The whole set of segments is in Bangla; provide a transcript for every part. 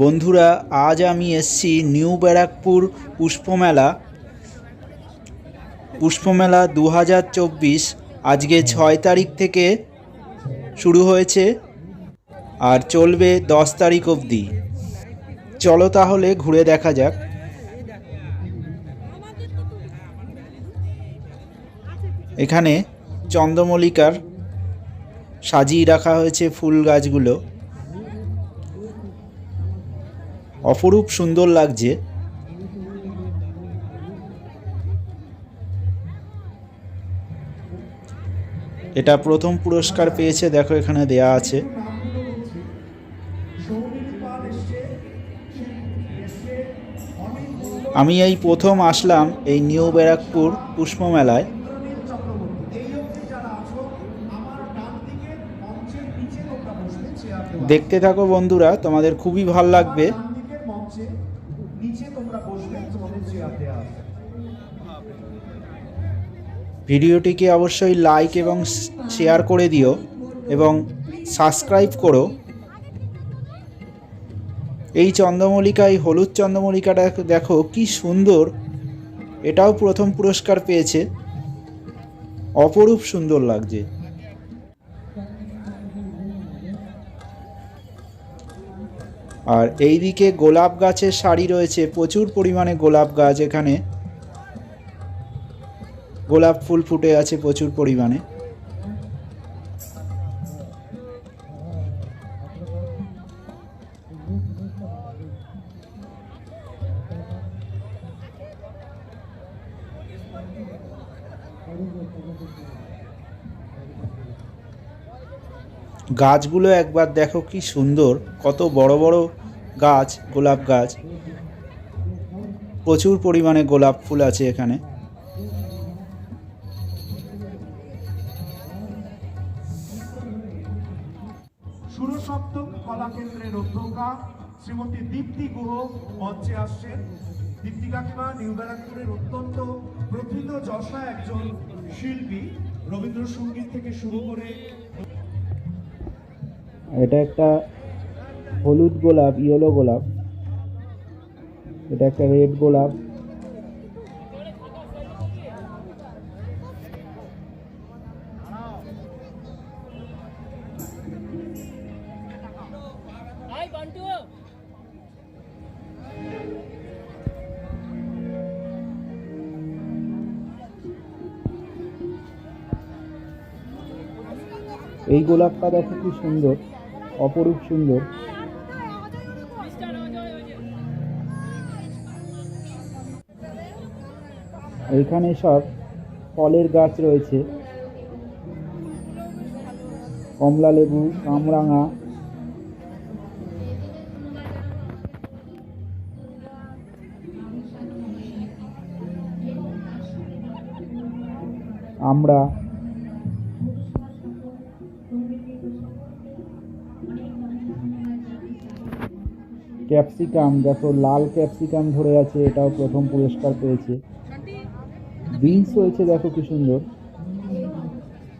বন্ধুরা, আজ আমি এসছি নিউ ব্যারাকপুর পুষ্পমেলা। পুষ্পমেলা দু হাজার চব্বিশ, আজকে ছয় তারিখ থেকে শুরু হয়েছে আর চলবে দশ তারিখ অবধি। চলো তাহলে ঘুরে দেখা যাক। এখানে চন্দ্রমল্লিকার সাজিয়ে রাখা হয়েছে ফুল গাছগুলো। অপরূপ সুন্দর লাগছে। এটা প্রথম পুরস্কার পেয়েছে, দেখো এখানে দেয়া আছে। আমি এই প্রথম আসলাম এই নিউ ব্যারাকপুর পুষ্পমেলায় দেখতে থাকো বন্ধুরা, তোমাদের খুবই ভালো লাগবে। ভিডিওটিকে অবশ্যই লাইক এবং শেয়ার করে দিও এবং সাবস্ক্রাইব করো। এই চন্দ্রমল্লিকা এই হলুদ চন্দ্রমল্লিকাটা দেখো কি সুন্দর। এটাও প্রথম পুরস্কার পেয়েছে। অপরূপ সুন্দর লাগছে। আর এইদিকে গোলাপ গাছের শাড়ি রয়েছে। প্রচুর পরিমাণে গোলাপ গাছ এখানে। গোলাপ ফুল ফুটে আছে প্রচুর পরিমাণে। গাছগুলো একবার দেখো কি সুন্দর, কত বড় বড় গাছ, গোলাপ গাছ। প্রচুর পরিমাণে গোলাপ ফুল আছে এখানে। কলাকেন্দ্রের অধ্যক্ষা শ্রীমতী দীপ্তি গুহ মঞ্চে আসছেন। দীপ্তি কাকিমা, নিউ ব্যারাকপুরের অত্যন্ত প্রথিত যশা একজন শিল্পী। রবীন্দ্রসঙ্গীত থেকে শুরু করে এটা একটা হলুদ গোলাপ, ইয়েলো গোলাপ। এটা একটা রেড গোলাপ। এই গোলাপটা দেখো কি সুন্দর, অপরূপ সুন্দর. এইখানে সব ফলের গাছ রয়েছে কমলা লেবু, কামরাঙা আমরা ক্যাপসিকাম, দেখো লাল ক্যাপসিকাম ধরে আছে, এটাও প্রথম পুরস্কার পেয়েছে। বিনস রয়েছে দেখো কি সুন্দর।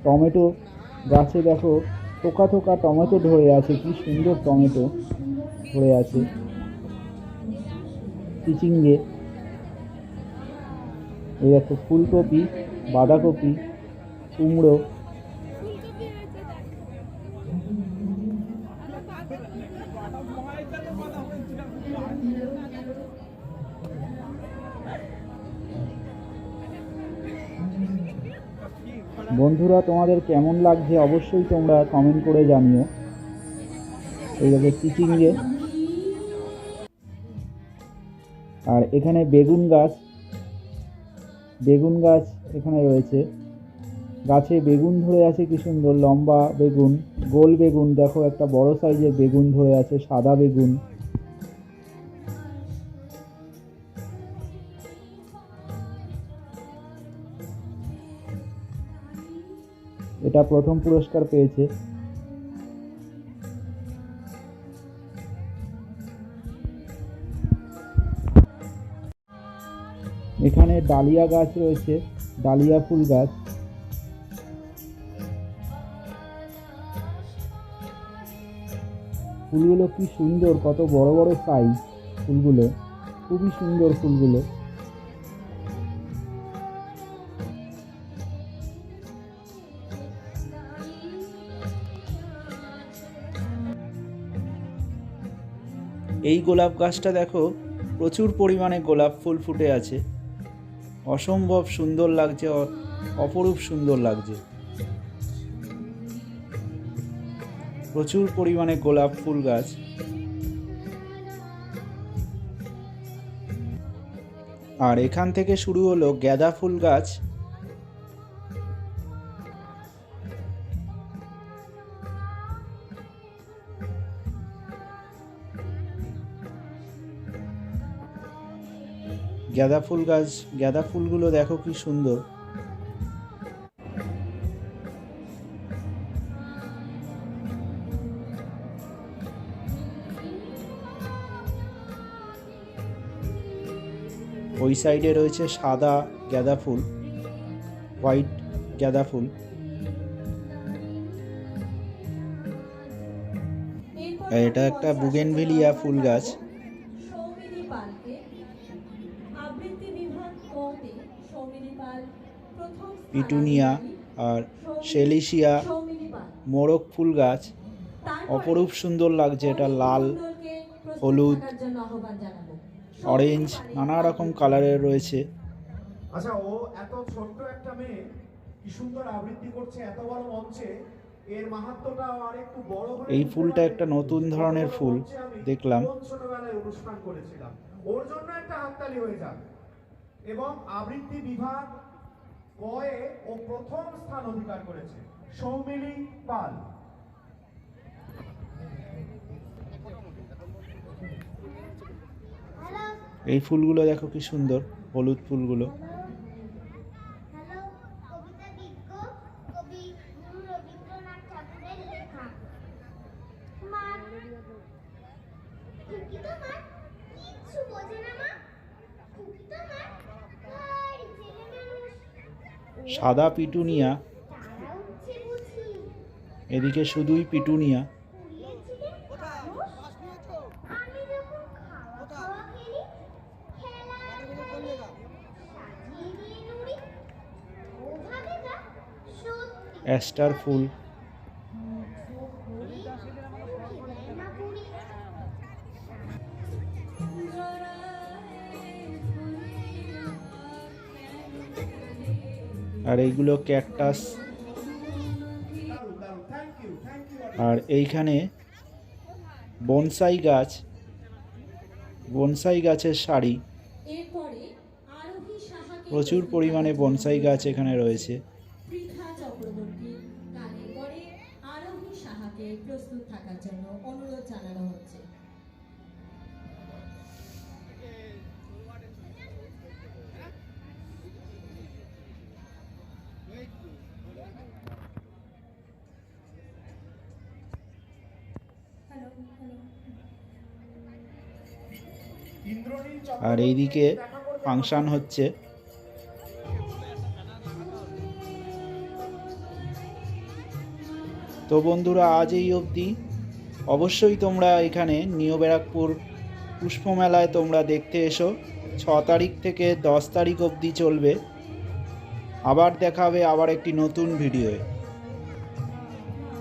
টমেটো গাছে, দেখো থোকা থোকা টমেটো ধরে আছে, কি সুন্দর টমেটো ধরে আছে। চিচিঙ্গে, এই দেখো ফুলকপি, বাঁধাকপি, কুমড়ো বন্ধুরা, তোমাদের কেমন লাগছে অবশ্যই তোমরা কমেন্ট করে জানিও। এই দেখো চিচিঙ্গে। আর এখানে বেগুন গাছ। বেগুন গাছ এখানে রয়েছে। গাছে বেগুন ধরে আছে কি সুন্দর, লম্বা বেগুন, গোল বেগুন। দেখো একটা বড় সাইজের বেগুন ধরে আছে, সাদা বেগুন। এটা প্রথম পুরস্কার পেয়েছে। এখানে ডালিয়া গাছ রয়েছে, ডালিয়া ফুল গাছ। ফুলগুলো কি সুন্দর, কত বড় বড় সাইজ ফুলগুলো, খুবই সুন্দর ফুলগুলো। এই গোলাপ গাছটা দেখো, প্রচুর পরিমাণে গোলাপ ফুল ফুটে আছে। অসম্ভব সুন্দর লাগছে অপরূপ সুন্দর লাগছে। প্রচুর পরিমাণে গোলাপ ফুল গাছ। আর এখান থেকে শুরু হলো গ্যাদা ফুল গাছ। গাঁদা ফুল গাছ, গাঁদা ফুলগুলো দেখো কি সুন্দর। ওই সাইডে রয়েছে সাদা গাঁদা ফুল, হোয়াইট গাঁদা ফুল। এটা একটা বুগেনভেলিয়া ফুল গাছ। পিটুনিয়া আর সেলিশিয়া মোরগ ফুল গাছ। অপরূপ সুন্দর লাগছে এটা লাল হলুদ, অরেঞ্জ নানা রকম কালারের রয়েছে। আচ্ছা ও এত ছোট্ট একটা মেয়ে কি সুন্দর আবৃত্তি করছে এত বড় মঞ্চে। এর মাহাত্ম্যটা আর একটু বড় এই ফুলটা একটা নতুন ধরনের ফুল দেখলাম। ছোটবেলায় অনুষ্ঠান করেছিলাম। ওর জন্য একটা হাততালি হয়ে যাবে এবং আবৃত্তি বিভাগ কয়ে ও প্রথম স্থান অধিকার করেছে। সৌমিলি পাল। এই ফুলগুলো দেখো কি সুন্দর হলুদ ফুলগুলো। হ্যালো কবিতা বিজ্ঞ কবি সাদা পিটুনিয়া এদিকে শুধুই পিটুনিয়া। অ্যাস্টার মানুষ আর এইগুলো ক্যাকটাস। আর এইখানে বনসাই গাছ, বনসাই গাছের শাড়ি প্রচুর পরিমাণে বনসাই গাছ এখানে রয়েছে। প্রস্তুত আর এইদিকে ফাংশন হচ্ছে। তো বন্ধুরা, আজ এই অবধি। অবশ্যই তোমরা এখানে নিউ ব্যারাকপুর পুষ্পমেলায় তোমরা দেখতে এসো। ছ তারিখ থেকে দশ তারিখ অবধি চলবে। আবার দেখা হবে আবার একটি নতুন ভিডিওয়ে।